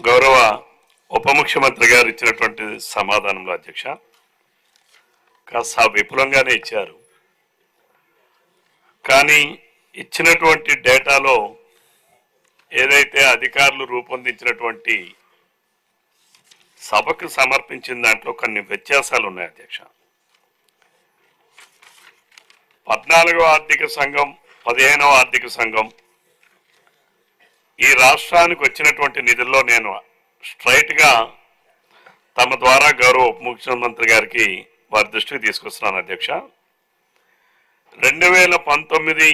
గౌరవ ఉప ముఖ్యమంత్రి గారు ఇచ్చినటువంటి సమాధానంలో అధ్యక్ష కాస్త విపులంగానే ఇచ్చారు. కానీ ఇచ్చినటువంటి డేటాలో ఏదైతే అధికారులు రూపొందించినటువంటి సభకు సమర్పించిన దాంట్లో కొన్ని వ్యత్యాసాలు ఉన్నాయి అధ్యక్ష. పద్నాలుగవ ఆర్థిక సంఘం పదిహేనవ ఆర్థిక సంఘం ఈ రాష్ట్రానికి వచ్చినటువంటి నిధుల్లో నేను స్ట్రైట్గా తమ ద్వారా గౌరవ ఉప ముఖ్యమంత్రి గారికి వారి దృష్టికి తీసుకొస్తున్నాను అధ్యక్ష రెండు వేల పంతొమ్మిది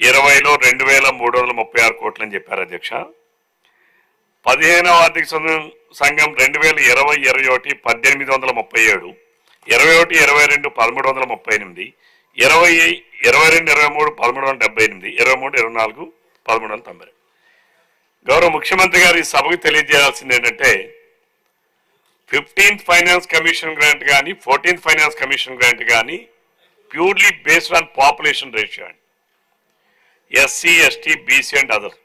ఇరవైలో రెండు వేల మూడు వందల ముప్పై ఆరు కోట్లు అని చెప్పారు అధ్యక్ష పదిహేనవ ఆర్థిక సంఘం సంఘం రెండు వేల ఇరవై ఇరవై ఒకటి పద్దెనిమిది వందల ముప్పై ఏడు ఇరవై ఒకటి ఇరవై రెండు పదమూడు వందల ముప్పై ఎనిమిది ఇరవై ఇరవై రెండు ఇరవై మూడు పదమూడు వందల డెబ్బై ఎనిమిది ఇరవై మూడు ఇరవై నాలుగు పదమూడు వందల తొంభై రెండు. గౌరవ ముఖ్యమంత్రి గారు ఈ సభకు తెలియజేయాల్సింది ఏంటంటే ఫిఫ్టీన్త్ ఫైనాన్స్ కమిషన్ గ్రాంట్ కానీ ఫోర్టీన్త్ ఫైనాన్స్ కమిషన్ గ్రాంట్ కానీ purely based on population ratio అండి. SC ST BC and other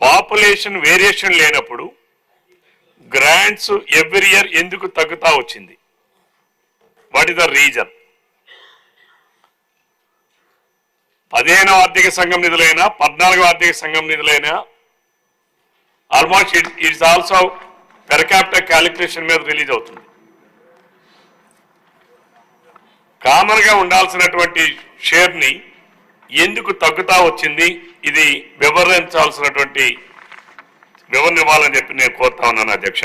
population variation లేనప్పుడు గ్రాంట్స్ ఎవ్రీ ఇయర్ ఎందుకు తగ్గుతా వచ్చింది? వాట్ ఇస్ ద రీజన్ పదిహేనవ ఆర్థిక సంఘం నిధులైనా పద్నాలుగో ఆర్థిక సంఘం నిధులైనా almost it it's also per capital calculation మీద రిలీజ్ అవుతుంది. కామన్గా ఉండాల్సినటువంటి షేర్ని ఎందుకు తగ్గుతా వచ్చింది? ఇది వివరించాల్సినటువంటి వివరణ ఇవ్వాలని చెప్పి నేను కోరుతా ఉన్నాను అధ్యక్ష.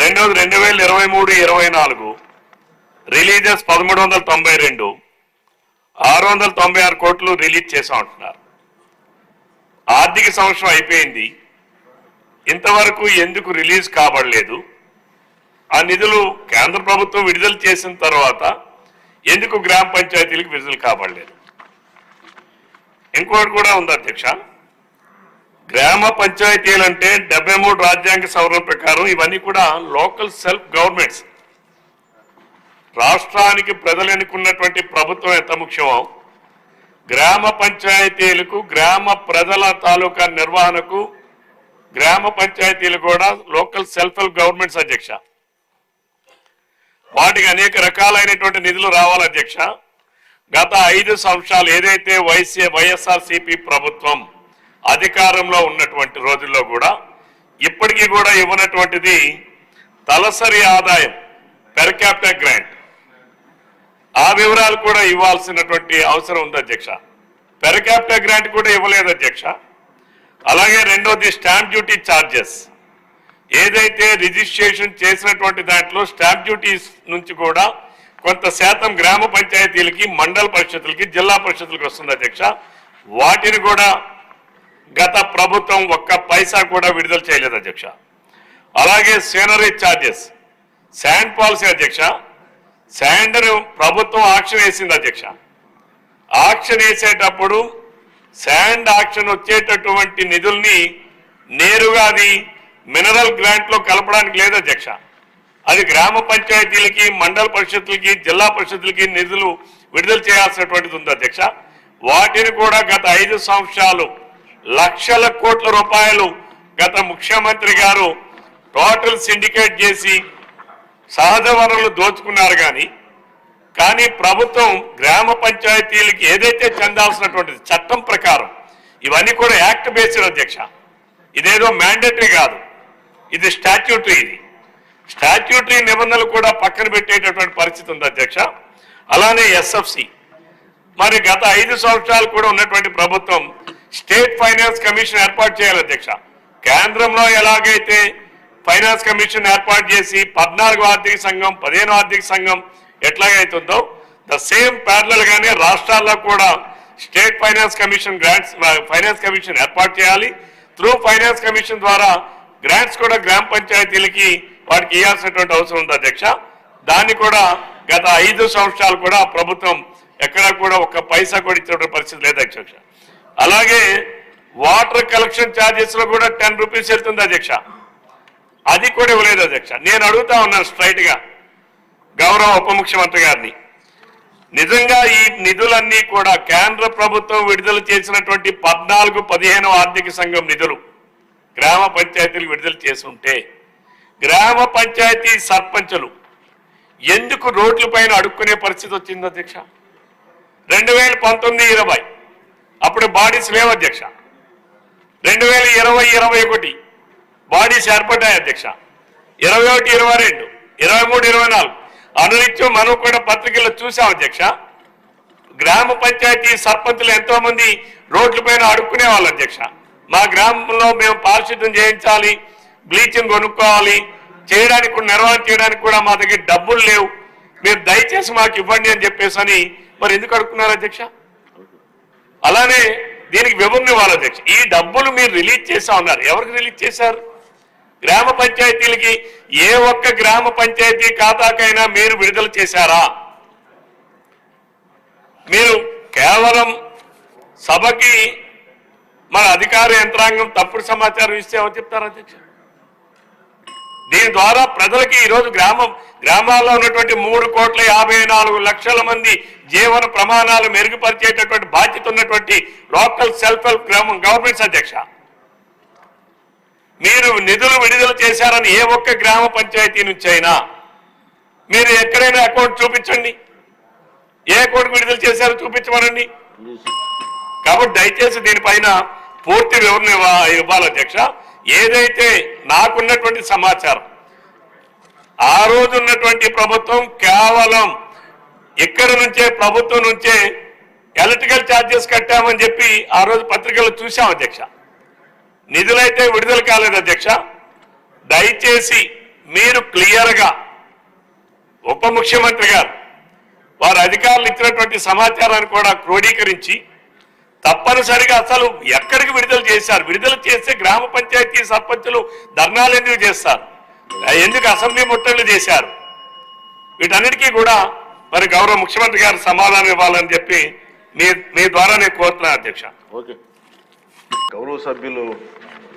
రెండవది రెండు వేల ఇరవై మూడు ఇరవై నాలుగు రిలీజెస్ పదమూడు వందల తొంభై రెండు ఆరు వందల తొంభై ఆరు కోట్లు రిలీజ్ చేసాం అంటున్నారు. ఆర్థిక సంవత్సరం అయిపోయింది. ఇంతవరకు ఎందుకు రిలీజ్ కాబడలేదు? ఆ నిధులు కేంద్ర ప్రభుత్వం విడుదల చేసిన తర్వాత ఎందుకు గ్రామ పంచాయతీలకు విడుదల కాబడలేదు? ఇంకోటి కూడా ఉంది అధ్యక్ష. గ్రామ పంచాయతీలు అంటే డెబ్బై మూడు రాజ్యాంగ సవరణ ప్రకారం ఇవన్నీ కూడా లోకల్ సెల్ఫ్ గవర్నమెంట్స్. రాష్ట్రానికి ప్రజలు ఎన్నుకున్నటువంటి ప్రభుత్వం ఎంత ముఖ్యమో గ్రామ పంచాయతీలకు గ్రామ ప్రజల తాలూకా నిర్వహణకు గ్రామ పంచాయతీలు కూడా లోకల్ సెల్ఫ్ హెల్ప్ గవర్నమెంట్స్ అధ్యక్ష. వాటికి అనేక రకాలైనటువంటి నిధులు రావాలి అధ్యక్ష. గత ఐదు సంవత్సరాలు ఏదైతే వైసీ వైఎస్ఆర్సిపి ప్రభుత్వం అధికారంలో ఉన్నటువంటి రోజుల్లో కూడా ఇప్పటికీ కూడా ఇవ్వనటువంటిది తలసరి ఆదాయం పెర్ క్యాపిటల్ గ్రాంట్ ఆ వివరాలు కూడా ఇవ్వాల్సినటువంటి అవసరం ఉంది అధ్యక్ష. పెర్ క్యాపిటల్ గ్రాంట్ కూడా ఇవ్వలేదు అధ్యక్ష. అలాగే రెండోది స్టాంప్ డ్యూటీ ఛార్జెస్ ఏదైతే రిజిస్ట్రేషన్ చేసినటువంటి దాంట్లో స్టాంప్ డ్యూటీస్ నుంచి కూడా కొంత శాతం గ్రామ పంచాయతీలకి మండల పరిషత్తులకి జిల్లా పరిషత్లకి వస్తుంది అధ్యక్ష. వాటిని కూడా గత ప్రభుత్వం ఒక్క పైసా కూడా విడుదల చేయలేదు అధ్యక్ష. అలాగే సీనరీ ఛార్జెస్ శాండ్ పాలసీ అధ్యక్ష. శాండర్ ప్రభుత్వం ఆక్షన్ వేసింది అధ్యక్ష. ఆక్షన్ వేసేటప్పుడు శాండ్ ఆక్షన్ వచ్చేటటువంటి నిధుల్ని నేరుగా అది మినరల్ గ్రాంట్లో కలపడానికి లేదు అధ్యక్ష. అది గ్రామ పంచాయతీలకి మండల పరిషత్తులకి జిల్లా పరిషత్లకి నిధులు విడుదల చేయాల్సినటువంటిది ఉంది అధ్యక్ష. వాటిని కూడా గత ఐదు సంవత్సరాలు లక్షల కోట్ల రూపాయలు గత ముఖ్యమంత్రి గారు టోటల్ సిండికేట్ చేసి సహజ వనరులు దోచుకున్నారు కానీ కానీ ప్రభుత్వం గ్రామ పంచాయతీలకి ఏదైతే చెందాల్సినటువంటిది చట్టం ప్రకారం ఇవన్నీ కూడా యాక్ట్ బేస్డ్ అధ్యక్ష. ఇదేదో మ్యాండేటరీ కాదు. ఇది స్టాట్యూటరీ ఇది. స్టాట్యూటరీ నిబంధనలు కూడా పక్కన పెట్టేటటువంటి పరిస్థితి ఉంది అధ్యక్ష. అలానే ఎస్ఎఫ్సి. మరి గత ఐదు సంవత్సరాలు కూడా ఉన్నటువంటి ప్రభుత్వం స్టేట్ ఫైనాన్స్ కమిషన్ ఏర్పాటు చేయాలి అధ్యక్ష. కేంద్రంలో ఎలాగైతే ఫైనాన్స్ కమిషన్ ఏర్పాటు చేసి పద్నాలుగు ఆర్థిక సంఘం పదిహేను ఆర్థిక సంఘం ఎట్లాగైతుందో ద సేమ్ ప్యారలల్ గానే రాష్ట్రాల్లో కూడా state finance commission grants finance commission ఏర్పాటు చేయాలి. త్రూ ఫైనాన్స్ కమిషన్ ద్వారా గ్రాంట్స్ కూడా గ్రామ పంచాయతీలకి వాటికి ఇవ్వాల్సినటువంటి అవసరం ఉంది అధ్యక్ష. దాన్ని కూడా గత ఐదు సంవత్సరాలు కూడా ప్రభుత్వం ఎక్కడా కూడా ఒక పైసా కూడా ఇచ్చినటువంటి పరిస్థితి లేదు అధ్యక్ష. అలాగే వాటర్ కలెక్షన్ ఛార్జెస్లో కూడా టెన్ రూపీస్ వెళ్తుంది అధ్యక్ష. అది కూడా ఇవ్వలేదు అధ్యక్ష. నేను అడుగుతా ఉన్నాను స్ట్రైట్గా గౌరవ ఉప ముఖ్యమంత్రి గారిని. నిజంగా ఈ నిధులన్నీ కూడా కేంద్ర ప్రభుత్వం విడుదల చేసినటువంటి పద్నాలుగు పదిహేను ఆర్థిక సంఘం నిధులు గ్రామ పంచాయతీలు విడుదల చేసి ఉంటే గ్రామ పంచాయతీ సర్పంచులు ఎందుకు రోడ్ల పైన అడుక్కునే పరిస్థితి వచ్చింది అధ్యక్ష? రెండు వేల పంతొమ్మిది ఇరవై. అప్పుడు బాడీస్ లేవు అధ్యక్ష. రెండు వేల ఇరవై ఇరవై ఒకటి బాడీస్ ఏర్పడ్డాయి అధ్యక్ష. ఇరవై ఒకటి ఇరవై రెండు ఇరవై మూడు ఇరవై నాలుగు. అనునిత్యం మనం కూడా పత్రికల్లో చూసాం అధ్యక్ష. గ్రామ పంచాయతీ సర్పంచులు ఎంతో మంది రోడ్ల పైన అడుక్కునే వాళ్ళు అధ్యక్ష. మా గ్రామంలో మేము పారిశుద్ధ్యం చేయించాలి బ్లీచింగ్ కొనుక్కోవాలి చేయడానికి కూడా నిర్వహణ చేయడానికి కూడా మా దగ్గర డబ్బులు లేవు. మీరు దయచేసి మాకు ఇవ్వండి అని చెప్పేసి అని మరి ఎందుకు అడుక్కున్నారు అధ్యక్ష? అలానే దీనికి వివరణ ఇవ్వాలి అధ్యక్ష. ఈ డబ్బులు మీరు రిలీజ్ చేసా ఉన్నారు. ఎవరికి రిలీజ్ చేశారు? గ్రామ పంచాయతీలకి ఏ ఒక్క గ్రామ పంచాయతీ ఖాతాకైనా మీరు విడుదల చేశారా? మీరు కేవలం సభకి మన అధికార యంత్రాంగం తప్పుడు సమాచారం ఇస్తే చెప్తారు అధ్యక్ష? దీని ద్వారా ప్రజలకి ఈరోజు గ్రామం గ్రామాల్లో ఉన్నటువంటి మూడు కోట్ల యాభై నాలుగు లక్షల మంది జీవన ప్రమాణాలు మెరుగుపరిచేటటువంటి బాధ్యత ఉన్నటువంటి లోకల్ సెల్ఫ్ హెల్ప్ గ్రామం గవర్నమెంట్స్ అధ్యక్ష. మీరు నిధులు విడుదల చేశారని ఏ ఒక్క గ్రామ పంచాయతీ నుంచి అయినా మీరు ఎక్కడైనా అకౌంట్ చూపించండి. ఏ అకౌంట్ విడుదల చేశారో చూపించమనండి. కాబట్టి దయచేసి దీనిపైన పూర్తి వివరణ ఇవ్వాలి అధ్యక్ష. ఏదైతే నాకున్నటువంటి సమాచారం ఆ రోజు ఉన్నటువంటి ప్రభుత్వం కేవలం ఇక్కడ నుంచే ప్రభుత్వం నుంచే ఎలక్ట్రికల్ ఛార్జెస్ కట్టామని చెప్పి ఆ రోజు పత్రికలు చూసాం అధ్యక్ష. నిధులైతే విడుదల కాలేదు అధ్యక్ష. దయచేసి మీరు క్లియర్గా ఉప ముఖ్యమంత్రి గారు వారు అధికారులు ఇచ్చినటువంటి సమాచారాన్ని కూడా క్రోడీకరించి తప్పనిసరిగా అసలు ఎక్కడికి విడుదల చేశారు? విడుదల చేస్తే గ్రామ పంచాయతీ సర్పంచులు ధర్నాలు ఎందుకు చేస్తారు? ఎందుకు అసెంబ్లీ ముట్టళ్ళు చేశారు? వీటన్నిటికీ కూడా మరి గౌరవ ముఖ్యమంత్రి గారు సమాధానం ఇవ్వాలని చెప్పి మీ మీ ద్వారా నేను కోరుతున్నాను అధ్యక్ష. ఓకే. గౌరవ సభ్యులు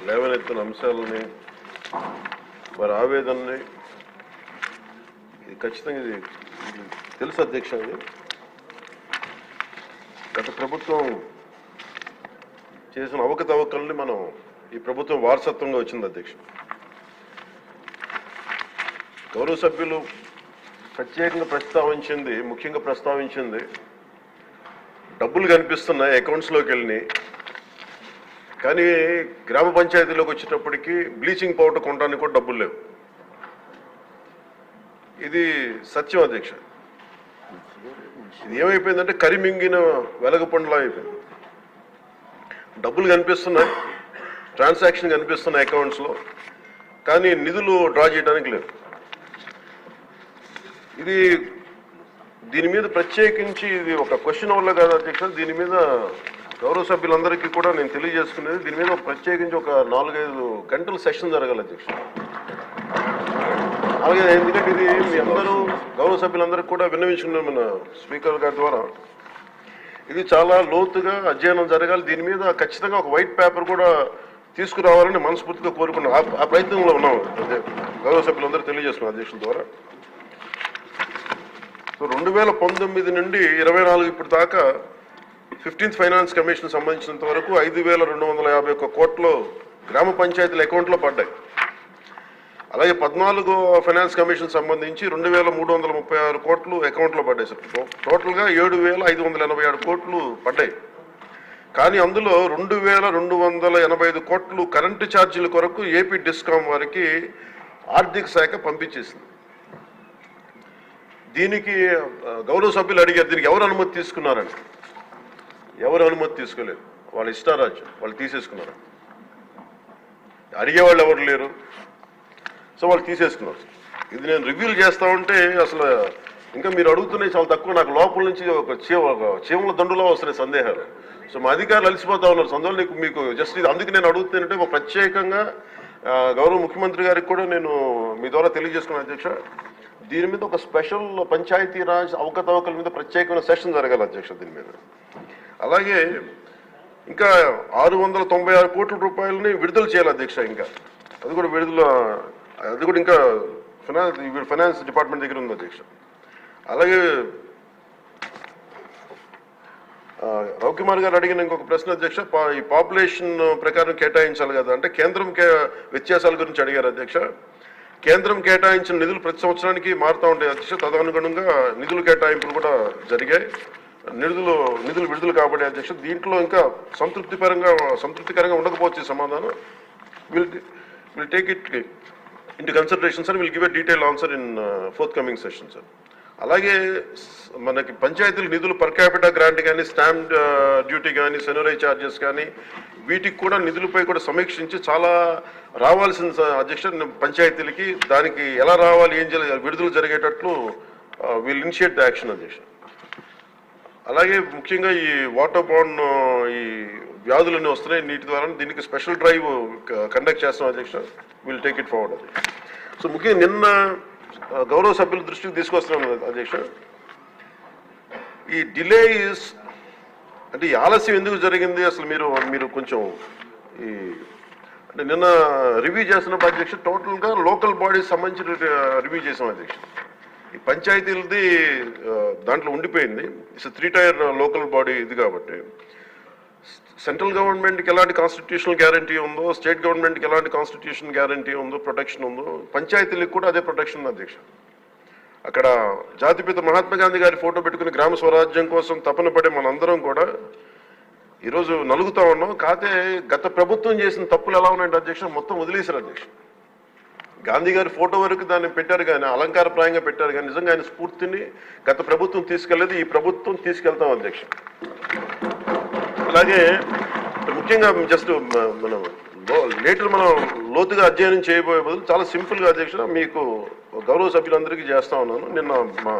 లేవనెత్తిన అంశాలని వారి ఆవేదనని ఇది ఖచ్చితంగా ఇది తెలుసు అధ్యక్ష ఇది. గత ప్రభుత్వం చేసిన అవకతవకల్ని మనం ఈ ప్రభుత్వం వారసత్వంగా వచ్చింది అధ్యక్ష. గౌరవ సభ్యులు ప్రత్యేకంగా ప్రస్తావించింది ముఖ్యంగా ప్రస్తావించింది డబ్బులు కనిపిస్తున్నాయి అకౌంట్స్లోకి వెళ్ళినాయి కానీ గ్రామ పంచాయతీలోకి వచ్చేటప్పటికి బ్లీచింగ్ పౌడర్ కొనడానికి కూడా డబ్బులు లేవు. ఇది సత్యం అధ్యక్ష. ఇది ఏమైపోయిందంటే కరిమింగిన వెలగపండులా అయిపోయింది. డబ్బులు కనిపిస్తున్నాయి ట్రాన్సాక్షన్ కనిపిస్తున్నాయి అకౌంట్స్లో కానీ నిధులు డ్రా చేయడానికి లేదు ఇది దీని మీద ప్రత్యేకించి ఇది ఒక క్వశ్చన్ వల్ల కాదు అధ్యక్ష దీని మీద గౌరవ సభ్యులందరికీ కూడా నేను తెలియజేసుకునేది దీని మీద ప్రత్యేకించి ఒక నాలుగైదు గంటల సెషన్ జరగాలి అధ్యక్ష. అలాగే ఎందుకంటే ఇది మీ అందరూ గౌరవ సభ్యులందరికీ కూడా విన్నవించుకున్నాం మన స్పీకర్ గారి ద్వారా ఇది చాలా లోతుగా అధ్యయనం జరగాలి. దీని మీద ఖచ్చితంగా ఒక వైట్ పేపర్ కూడా తీసుకురావాలని మనస్ఫూర్తిగా కోరుకున్నాం. ఆ- ప్రయత్నంలో ఉన్నాం. అదే గౌరవ సభ్యులందరూ తెలియజేస్తున్నాం అధ్యక్షుల ద్వారా. సో రెండు వేల పంతొమ్మిది నుండి ఇరవై నాలుగు ఇప్పుడు దాకా ఫిఫ్టీన్త్ ఫైనాన్స్ కమిషన్ సంబంధించినంత వరకు ఐదు వేల రెండు వందల యాభై ఒక్క కోట్లు గ్రామ పంచాయతీల అకౌంట్లో పడ్డాయి. అలాగే పద్నాలుగో ఫైనాన్స్ కమిషన్ సంబంధించి రెండు వేల మూడు వందల ముప్పై ఆరు కోట్లు అకౌంట్లో పడ్డాయి సార్. టో- టోటల్గా ఏడు వేల ఐదు వందల ఎనభై ఆరు కోట్లు పడ్డాయి. కానీ అందులో రెండు వేల రెండు వందల ఎనభై ఐదు కోట్లు కరెంటు ఛార్జీల కొరకు ఏపీ డిస్కామ్ వారికి ఆర్థిక శాఖ పంపించేసింది. దీనికి గౌరవ సభ్యులు అడిగారు దీనికి ఎవరు అనుమతి తీసుకున్నారని. ఎవరు అనుమతి తీసుకోలేదు. వాళ్ళ ఇష్టారాజ్యం వాళ్ళు తీసేసుకున్నారు. అడిగేవాళ్ళు ఎవరు లేరు. సో వాళ్ళు తీసేసుకున్నారు. ఇది నేను రివ్యూలు చేస్తా ఉంటే అసలు ఇంకా మీరు అడుగుతున్నాయి చాలా తక్కువ. నాకు లోపల నుంచి ఒక చీమ ఒక చీమల దండులో వస్తున్నాయి సందేహాలు. సో మా అధికారులు అలసిపోతా ఉన్నారు. సందువల్ల నీకు మీకు జస్ట్ ఇది అందుకు నేను అడుగుతానంటే ఒక ప్రత్యేకంగా గౌరవ ముఖ్యమంత్రి గారికి కూడా నేను మీ ద్వారా తెలియజేసుకున్నాను అధ్యక్ష. దీని మీద ఒక స్పెషల్ పంచాయతీ రాజ్ అవకతవకల మీద ప్రత్యేకమైన సెషన్ జరగాలి అధ్యక్ష దీని మీద. అలాగే ఇంకా ఆరు వందల తొంభై ఆరు కోట్ల రూపాయలని విడుదల చేయాలి అధ్యక్ష ఇంకా. అది కూడా విడుదల అది కూడా ఇంకా ఫైనాన్స్ ఫైనాన్స్ డిపార్ట్మెంట్ దగ్గర ఉంది అధ్యక్ష. అలాగే ఆ, రవికుమార్ గారు అడిగిన ఇంకొక ప్రశ్న అధ్యక్ష పా- ఈ పాపులేషన్ ప్రకారం కేటాయించాలి కదా అంటే కేంద్రం కే వ్యత్యాసాల గురించి అడిగారు అధ్యక్ష. కేంద్రం కేటాయించిన నిధులు ప్రతి సంవత్సరానికి మారుతూ ఉంటాయి అధ్యక్ష తదనుగుణంగా నిధుల కేటాయింపులు కూడా జరిగాయి. నిధులు నిధులు విడుదల కాబట్టి అధ్యక్ష దీంట్లో ఇంకా సంతృప్తిపరంగా సంతృప్తికరంగా ఉండకపోవచ్చు సమాధానం. Will will take it into consideration sir will give a detail answer in forthcoming session sir అలాగే మనకి పంచాయతీల నిధులు పర్ క్యాపిటల్ గ్రాంట్ కానీ స్టాంప్ డ్యూటీ కానీ సెనరీ ఛార్జెస్ కానీ వీటికి కూడా నిధులపై కూడా సమీక్షించి చాలా రావాల్సిన స- అధ్యక్ష. పంచాయతీలకి దానికి ఎలా రావాలి ఏం చేయాలి విడుదల జరిగేటట్లు విల్ ఇనిషియేట్ ద యాక్షన్ అధ్యక్ష. అలాగే ముఖ్యంగా ఈ వాటర్ బాండ్ ఈ వ్యాధులన్నీ వస్తున్నాయి. నీటి ద్వారా దీనికి స్పెషల్ డ్రైవ్ కండక్ట్ చేస్తాం అధ్యక్ష. విల్ టేక్ ఇట్ ఫార్వర్డ్ అది సో ముఖ్యంగా నిన్న గౌరవ సభ్యుల దృష్టికి తీసుకొస్తున్నాను అధ్యక్ష. ఈ డిలే ఇస్ అంటే ఈ ఆలస్యం ఎందుకు జరిగింది? అసలు మీరు మీరు కొంచెం ఈ అంటే నిన్న రివ్యూ చేస్తున్నప్పుడు అధ్యక్ష టోటల్గా లోకల్ బాడీస్ సంబంధించిన రివ్యూ చేసాం అధ్యక్ష. ఈ పంచాయతీలది దాంట్లో ఉండిపోయింది. It's three tier local body ఇది కాబట్టి. సెంట్రల్ గవర్నమెంట్కి ఎలాంటి కాన్స్టిట్యూషనల్ గ్యారంటీ ఉందో స్టేట్ గవర్నమెంట్కి ఎలాంటి కాన్స్టిట్యూషన్ గ్యారంటీ ఉందో ప్రొటెక్షన్ ఉందో పంచాయతీలకు కూడా అదే ప్రొటెక్షన్ అధ్యక్ష. అక్కడ జాతిపిత మహాత్మా గాంధీ గారి ఫోటో పెట్టుకుని గ్రామ స్వరాజ్యం కోసం తపన పడే మనందరం కూడా ఈరోజు నలుగుతా ఉన్నాం. కాకపోతే గత ప్రభుత్వం చేసిన తప్పులు ఎలా ఉన్నాయంటే అధ్యక్ష మొత్తం వదిలేశారు అధ్యక్ష. గాంధీ గారి ఫోటో వరకు దాన్ని పెట్టారు కానీ అలంకారప్రాయంగా పెట్టారు కానీ నిజంగా ఆయన స్ఫూర్తిని గత ప్రభుత్వం తీసుకెళ్ళేదు ఈ ప్రభుత్వం తీసుకెళ్తాం అధ్యక్ష. అలాగే ముఖ్యంగా జస్ట్ మనం లేటర్ మనం లోతుగా అధ్యయనం చేయబోయే బదులు చాలా సింపుల్గా అధ్యక్ష మీకు గౌరవ సభ్యులందరికీ చేస్తా ఉన్నాను. నిన్న మా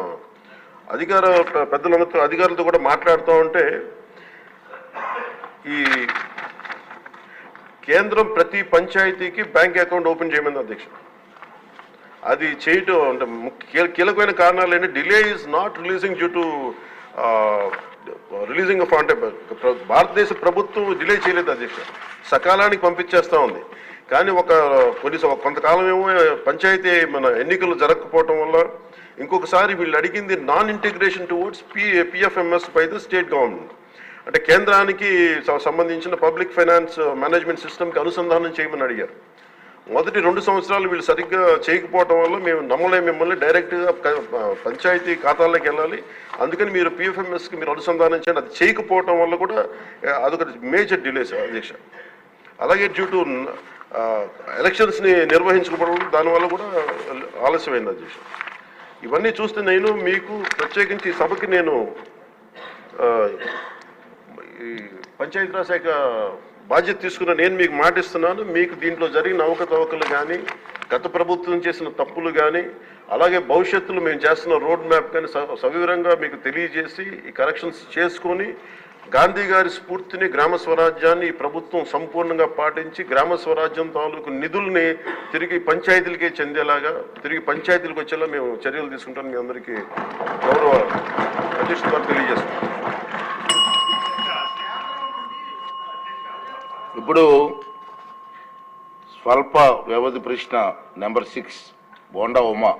అధికార పెద్దలందరితో అధికారులతో కూడా మాట్లాడుతూ ఉంటే ఈ కేంద్రం ప్రతి పంచాయతీకి బ్యాంక్ అకౌంట్ ఓపెన్ చేయమని అధ్యక్షుడు అది చేయటం అంటే ముఖ్య- కీలకమైన కారణాలు ఏంటి? Delay is not releasing due to releasing of అంటే భారతదేశ ప్రభుత్వం డిలే చేయలేదు అధ్యక్ష సకాలానికి పంపించేస్తూ ఉంది. కానీ ఒక కొన్ని కొంతకాలం ఏమో పంచాయతీ మన ఎన్నికలు జరగకపోవటం వల్ల ఇంకొకసారి వీళ్ళు అడిగింది non integration towards P PFMS by the state government అంటే కేంద్రానికి సంబంధించిన పబ్లిక్ ఫైనాన్స్ మేనేజ్మెంట్ సిస్టమ్కి అనుసంధానం చేయమని అడిగారు. మొదటి రెండు సంవత్సరాలు వీళ్ళు సరిగ్గా చేయకపోవటం వల్ల మేము నమ్మలే మిమ్మల్ని. డైరెక్ట్గా పంచాయతీ ఖాతాల్లోకి వెళ్ళాలి. అందుకని మీరు పిఎఫ్ఎంఎస్కి మీరు అనుసంధానం చేయండి. అది చేయకపోవటం వల్ల కూడా అదొక మేజర్ డిలేస్ అధ్యక్ష. అలాగే డ్యూ టు ఎలక్షన్స్ని నిర్వహించకపోవడం దానివల్ల కూడా ఆలస్యమైంది అధ్యక్ష. ఇవన్నీ చూస్తే నేను మీకు ప్రత్యేకించి సభకి నేను పంచాయతీరాజ్ శాఖ బాధ్యత తీసుకున్న నేను మీకు మాటిస్తున్నాను మీకు దీంట్లో జరిగిన అవకతవకలు కానీ గత ప్రభుత్వం చేసిన తప్పులు కానీ అలాగే భవిష్యత్తులో మేము చేస్తున్న రోడ్ మ్యాప్ కానీ స- సవివరంగా మీకు తెలియజేసి ఈ కరెక్షన్స్ చేసుకొని గాంధీ గారి స్ఫూర్తిని గ్రామ స్వరాజ్యాన్ని ఈ ప్రభుత్వం సంపూర్ణంగా పాటించి గ్రామ స్వరాజ్యం తాలూకు నిధుల్ని తిరిగి పంచాయతీలకే చెందేలాగా తిరిగి పంచాయతీలకు వచ్చేలా మేము చర్యలు తీసుకుంటాం మీ అందరికీ గౌరవ అధ్యక్షుడు తెలియజేస్తున్నాం ఇప్పుడు స్వల్ప వ్యవధి ప్రశ్న నెంబర్ సిక్స్ బోండా ఉమా.